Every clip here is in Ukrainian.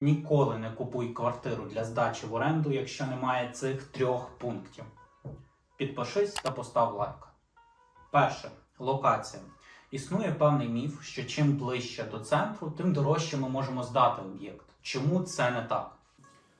Ніколи не купуй квартиру для здачі в оренду, якщо немає цих трьох пунктів. Підпишись та постав лайк. Перше локація. Існує певний міф, що чим ближче до центру, тим дорожче ми можемо здати об'єкт. Чому це не так?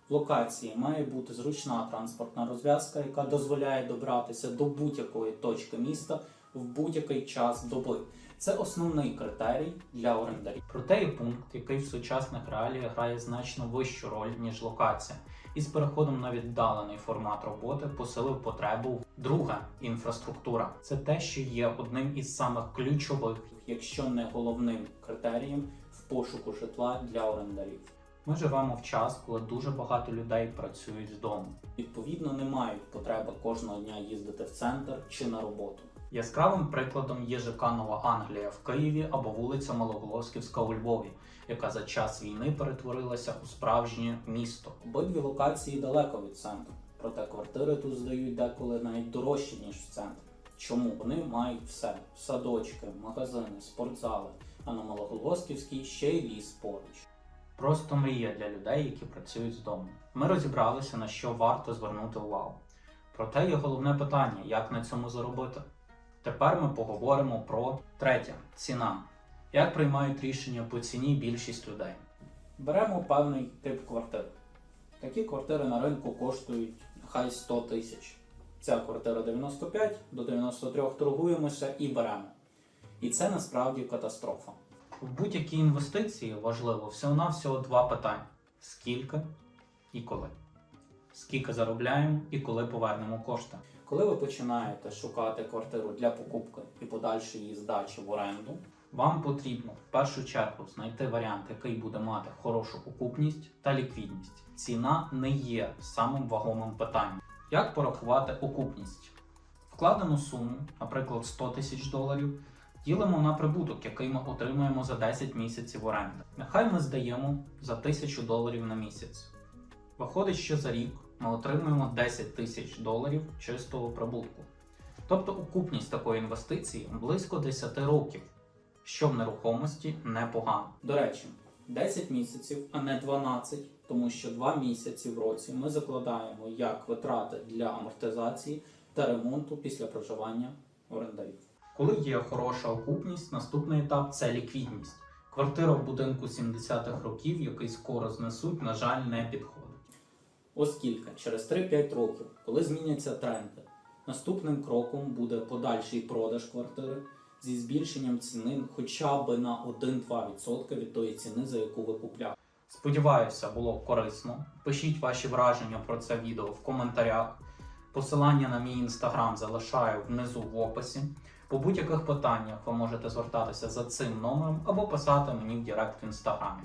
В локації має бути зручна транспортна розв'язка, яка дозволяє добратися до будь-якої точки міста в будь-який час доби. Це основний критерій для орендарів. Проте є пункт, який в сучасних реаліях грає значно вищу роль, ніж локація, і з переходом на віддалений формат роботи посилив потребу. Друге інфраструктура. Це те, що є одним із самих ключових, якщо не головним критерієм в пошуку житла для орендарів. Ми живемо в час, коли дуже багато людей працюють з дому. Відповідно, не мають потреби кожного дня їздити в центр чи на роботу. Яскравим прикладом є ЖК Нова Англія в Києві або вулиця Малоголосківська у Львові, яка за час війни перетворилася у справжнє місто. Обидві локації далеко від центру, проте квартири тут здають деколи навіть дорожчі ніж в центрі. Чому вони мають все: садочки, магазини, спортзали, а на Малоголосківській ще й ліс поруч. Просто мрія для людей, які працюють з дому. Ми розібралися, на що варто звернути увагу. Проте є головне питання, як на цьому заробити. Тепер ми поговоримо про третє ціна. Як приймають рішення по ціні більшість людей? Беремо певний тип квартир. Такі квартири на ринку коштують нехай 100 тисяч. Ця квартира 95, до 93 торгуємося і беремо. І це насправді катастрофа. В будь-якій інвестиції важливо всього-навсього два питання: скільки і коли. Скільки заробляємо і коли повернемо кошти. Коли ви починаєте шукати квартиру для покупки і подальшої її здачі в оренду, вам потрібно в першу чергу знайти варіант, який буде мати хорошу окупність та ліквідність. Ціна не є самим вагомим питанням. Як порахувати окупність? Вкладену суму, наприклад, 100 тисяч доларів, ділимо на прибуток, який ми отримуємо за 10 місяців оренди. Нехай ми здаємо за 1000 доларів на місяць. Виходить, що за рік ми отримуємо 10 тисяч доларів чистого прибутку. Тобто окупність такої інвестиції близько 10 років, що в нерухомості непогано. До речі, 10 місяців, а не 12, тому що 2 місяці в році ми закладаємо як витрати для амортизації та ремонту після проживання орендарів. Коли є хороша окупність, наступний етап це ліквідність. Квартира в будинку 70-х років, який скоро знесуть, на жаль, не підходить. Оскільки через 3-5 років, коли зміняться тренди, наступним кроком буде подальший продаж квартири зі збільшенням ціни хоча б на 1-2% від тої ціни, за яку ви купляли. Сподіваюся, було корисно. Пишіть ваші враження про це відео в коментарях. Посилання на мій інстаграм залишаю внизу в описі. По будь-яких питаннях ви можете звертатися за цим номером або писати мені в Директ в інстаграмі.